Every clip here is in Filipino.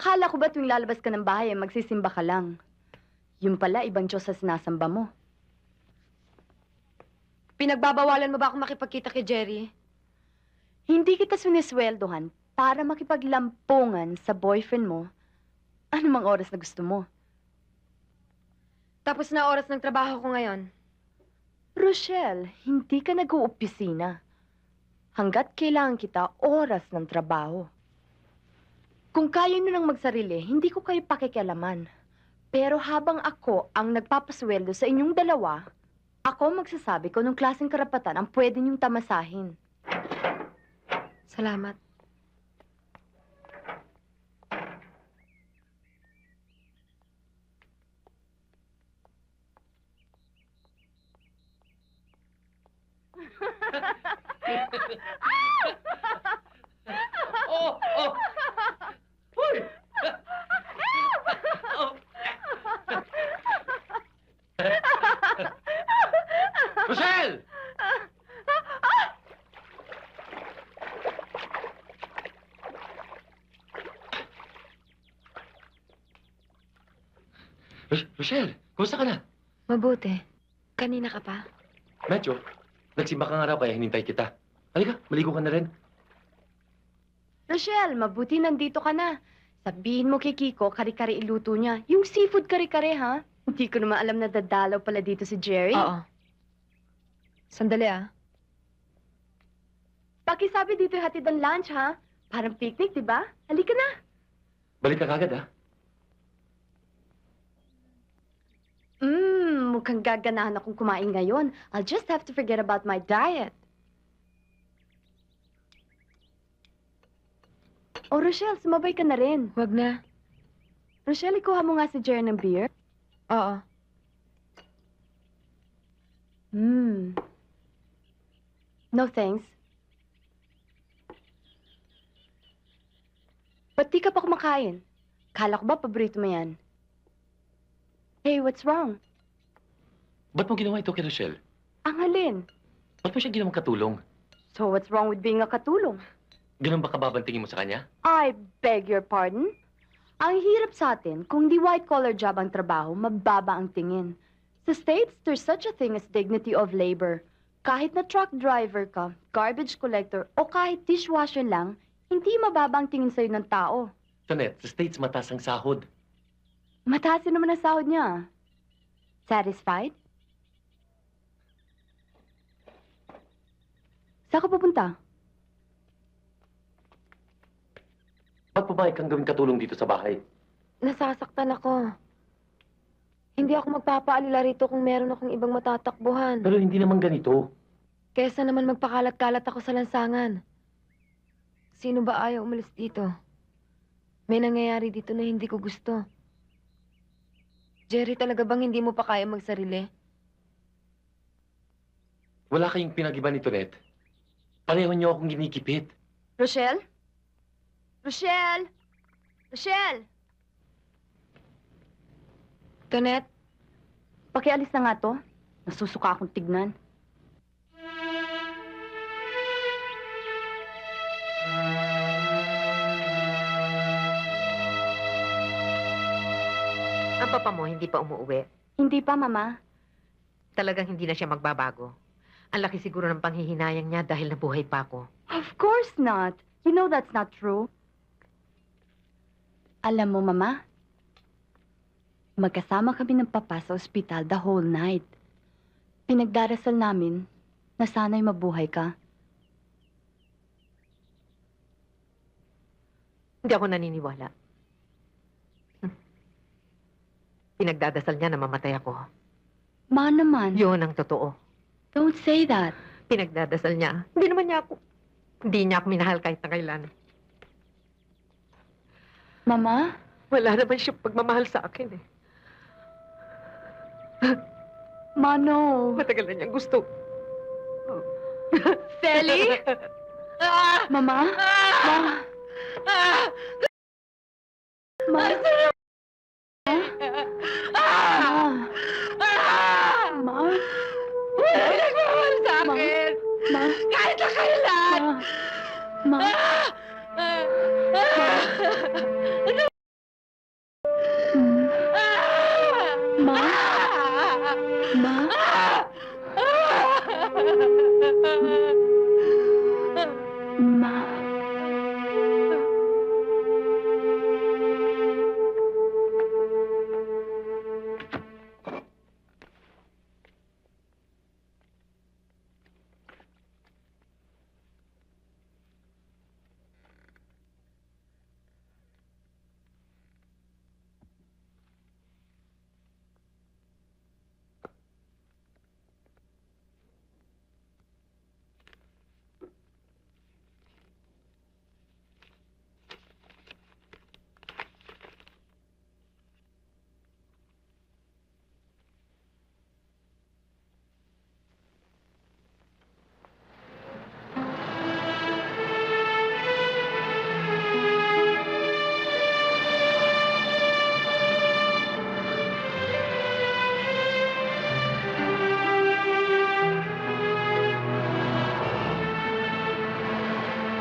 Akala ko ba tuwing lalabas ka ng bahay, ay magsisimba ka lang? Yung pala, ibang Diyos sa sinasamba mo. Pinagbabawalan mo ba akong makipagkita kay Jerry? Hindi kita sinisweldohan para makipaglampungan sa boyfriend mo anumang oras na gusto mo. Tapos na oras ng trabaho ko ngayon. Rochelle, hindi ka nag-uopisina. Hanggat kailangan kita, oras ng trabaho. Kung kaya nyo nang magsarili, hindi ko kayo pakikialaman. Pero habang ako ang nagpapasweldo sa inyong dalawa, ako magsasabi kung anong klaseng karapatan ang pwede nyong tamasahin. Salamat. Oh! Oh! Hoy! Oh. Rochelle! Ros- Rochelle, kumusta ka na? Mabuti. Kanina ka pa? Medyo. Nagsimba ka nga raw kaya hinintay kita. Halika, maligo ka na rin. Rochelle, mabuti nandito ka na. Sabihin mo kay Kiko, kari-kari iluto niya. Yung seafood kari-kari, ha? Hindi ko naman alam na dadalaw pala dito si Jerry. Oo. Sandali ah. Pakisabi dito yung hatid ang lunch, ha? Parang picnic, di ba? Halika na. Balik ka kagad, ha? Mukhang gaganahan akong kumain ngayon. I'll just have to forget about my diet. Oh, Rochelle, sumabay ka na rin. Wag na. Rochelle, ikuha mo nga si Jerry ng beer. Oo. Hmm. No thanks. Ba't di ka pa kumakain? Kala ko ba paborito mo yan? Hey, what's wrong? Ba't mo ginawa ito kay Rochelle? Ang halin. Ba't mo siya ginawang katulong? So what's wrong with being a katulong? Ganun ba kababantingin mo sa kanya? I beg your pardon? Ang hirap sa atin, kung di white-collar job ang trabaho, mababa ang tingin. Sa States, there's such a thing as dignity of labor. Kahit na truck driver ka, garbage collector, o kahit dishwasher lang, hindi mababa ang tingin sa'yo ng tao. Tonet, sa States mataas ang sahod. Mataas din naman ang sahod niya. Satisfied? Saan ka pupunta? Ba't pumayag kang gawing katulong dito sa bahay? Nasasaktan ako. Hindi ako magpapaalila rito kung meron akong ibang matatakbuhan. Pero hindi naman ganito. Kesa naman magpakalat-kalat ako sa lansangan. Sino ba ayaw umalis dito? May nangyayari dito na hindi ko gusto. Jerry, talaga bang hindi mo pa kaya magsarili? Wala kayong pinag-iba ni Tonet. Pareho niyo akong ginikipit. Rochelle? Rochelle? Rochelle? Tonet, Pakialis na nga to. Nasusuka akong tignan. Ang papa mo hindi pa umuwi. Hindi pa, Mama. Talagang hindi na siya magbabago. Ang laki siguro ng panghihinayang niya dahil nabuhay pa ako. Of course not. You know that's not true. Alam mo, Mama, magkasama kami ng papa sa ospital the whole night. Pinagdarasal namin na sana'y mabuhay ka. Hindi ako naniniwala. Hmm. Pinagdadasal niya na mamatay ako. Ma naman, Yun ang totoo. Don't say that. Pinagdadasal niya. Hindi naman niya ako. Hindi niya ako minahal kahit na kailan. Mama? Wala naman siya pagmamahal sa akin eh. Mano? Matagal na niyang gusto. Feli? Ah! Mama? Ma? Ma? Ma? Ma? Ma? Kahit na kailan! Ma? Ma? Ah!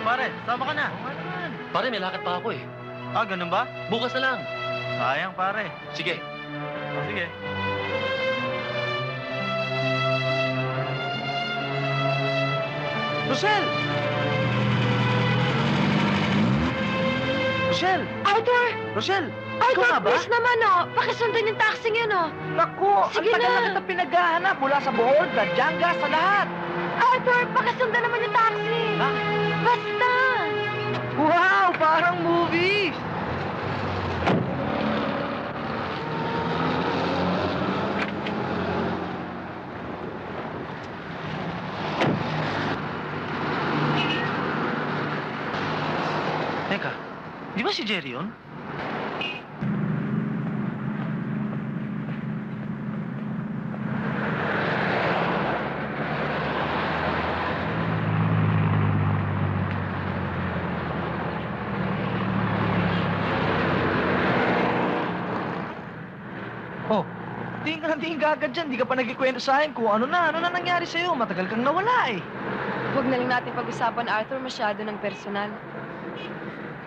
O pare, sama ka na. Pare, may lakad pa ako eh. Ah, ganun ba? Bukas na lang. Sayang pare. Sige. O, sige. Rochelle! Rochelle! Arthur! Rochelle! Arthur, nga ba? please naman, oh. Pakisundan yung taxi yun, oh. Naku! Sige ang tagal na. na kita pinaghahanap mula sa Bohol, Django, sa lahat! Arthur, pakisundan naman yung taxi. Bakit? Basta. Wow! Parang movie! Teka, di ba si Jerry yun? Oh, tingin ka na tingin agad dyan. Di ka pa nagkikwento sa akin kung ano na, ano na nangyari sa'yo. Matagal kang nawala eh. Huwag na lang natin pag-usapan, Arthur. Masyado ng personal.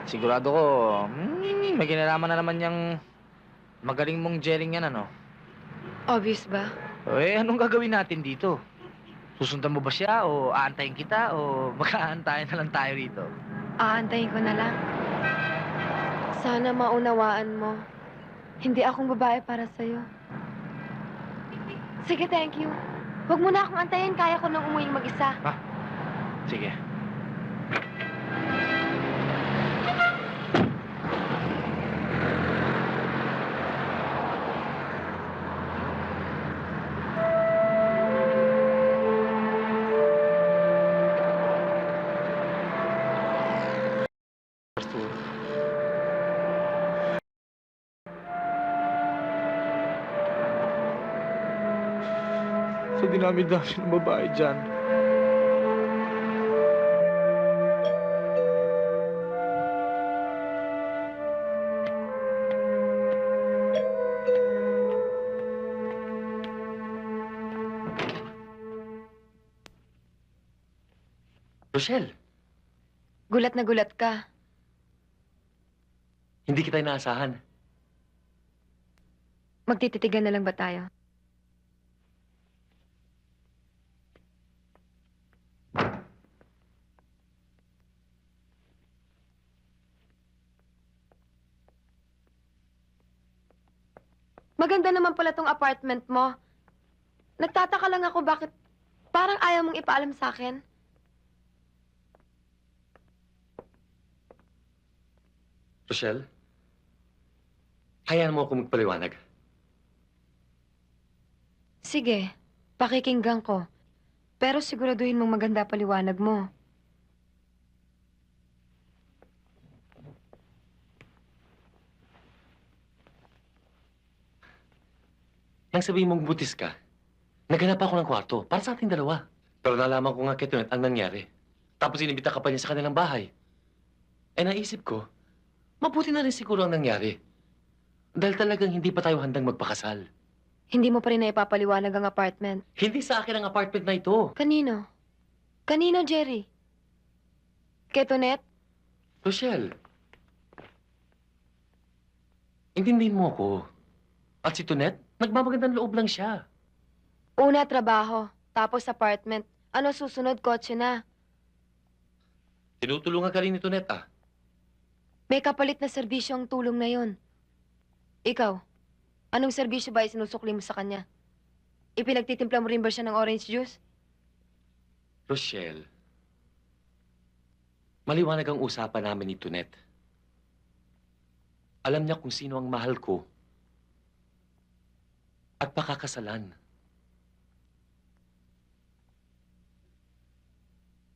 Sigurado ko, hmm, may kinalaman na naman yung magaling mong jering yan, ano? Obvious ba? Eh, anong gagawin natin dito? Susundan mo ba siya o aantayin kita o magkaantayin na lang tayo rito? Aantayin ko na lang. Sana maunawaan mo. Hindi akong babae para sa'yo. Sige, thank you. Huwag mo na akong antayin. Kaya ko nang umuwi mag-isa. Sige. Dinami-dami ng babae dyan. Rochelle, Gulat na gulat ka. hindi kita inaasahan. Magtititigan na lang ba tayo? Maganda naman pala tong apartment mo. Nagtataka lang ako bakit parang ayaw mong ipaalam sa akin. Rochelle, hayaan mo ako magpaliwanag. Sige, pakikinggan ko. Pero siguraduhin mong maganda paliwanag mo. Nang sabihin mong butis ka, naghanap ako ng kwarto para sa ating dalawa. Pero nalaman ko nga Tonet ang nangyari. Tapos inibita ka pa niya sa kanilang bahay. Eh naisip ko, mabuti na rin siguro ang nangyari. Dahil talagang hindi pa tayo handang magpakasal. Hindi mo pa rin naipapaliwanag ang apartment. Hindi sa akin ang apartment na ito. Kanino? Kanino, Jerry? Kay Tonet? Rochelle, intindihin mo ako. At si Tonet, nagmamagandang loob lang siya. Una, trabaho. Tapos apartment. Ano susunod, kotse na. Tinutulungan ka rin ni Tonet, ah. May kapalit na serbisyo ang tulong na yon. Ikaw, anong serbisyo ba isinusukli mo sa kanya? Ipinagtitimpla mo rin ba siya ng orange juice? Rochelle, maliwanag ang usapan namin ni Tonet. Alam niya kung sino ang mahal ko at pakakasalan.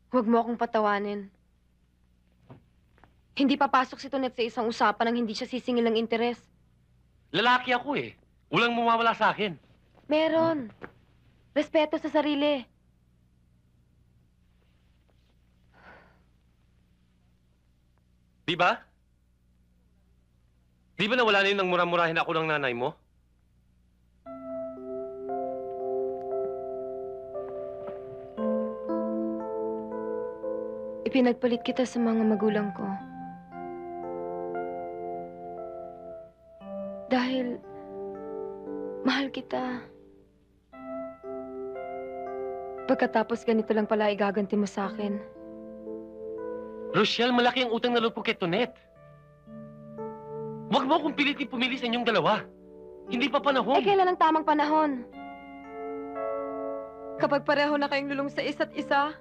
Huwag mo akong patawanin. Hindi papasok si Tonet sa isang usapan nang hindi siya sisingil ng interes. Lalaki ako eh. Walang mawawala sa akin. Meron. Respeto sa sarili. Di ba? Di ba nawala na yun nang muramurahin ako ng nanay mo? Ipinagpalit kita sa mga magulang ko. Dahil mahal kita. Pagkatapos ganito lang pala igaganti mo sa akin. Rochelle, malaki ang utang na loob ko kay Tonet. Huwag mo akong pilitin pumili sa inyong dalawa. Hindi pa panahon. Eh, kailan ang tamang panahon? Kapag pareho na kayong lulong sa isa't isa?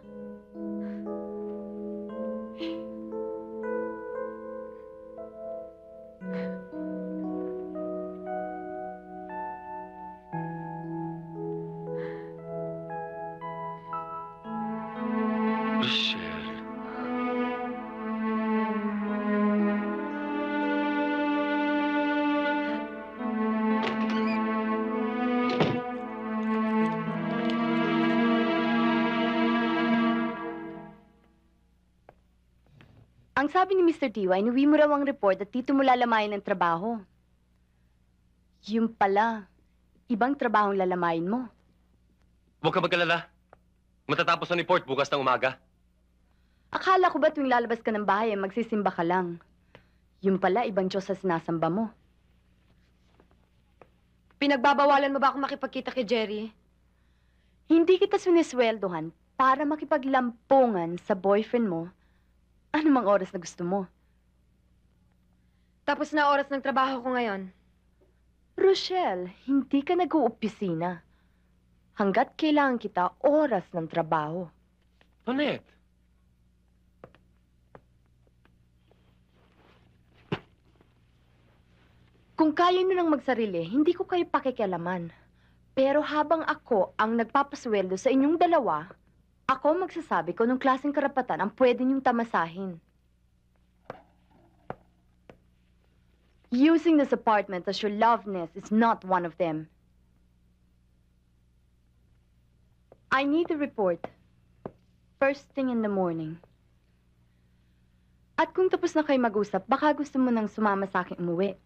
Ang sabi ni Mr. Tiwa, inuwi mo raw ang report at dito mo lalamayin ang trabaho. Yung pala, ibang trabaho ang lalamayin mo. Huwag ka magkalala. Matatapos ang report bukas ng umaga. Akala ko ba tuwing lalabas ka ng bahay ay magsisimba ka lang? Yung pala, ibang Diyos sa sinasamba mo. Pinagbabawalan mo ba akong makipagkita kay Jerry? Hindi kita sinisweldohan para makipaglampungan sa boyfriend mo anumang oras na gusto mo. Tapos na oras ng trabaho ko ngayon. Rochelle, hindi ka nag-uopisina. Hanggat kailangan kita, oras ng trabaho. Tonet. Kung kaya nyo nang magsarili, hindi ko kayo pakikialaman. Pero habang ako ang nagpapasweldo sa inyong dalawa, ako magsasabi kung anong klaseng karapatan ang pwede niyong tamasahin. Using this apartment as your love nest is not one of them. I need a report. First thing in the morning. At kung tapos na kayo mag-usap, baka gusto mo nang sumama sa akin umuwi.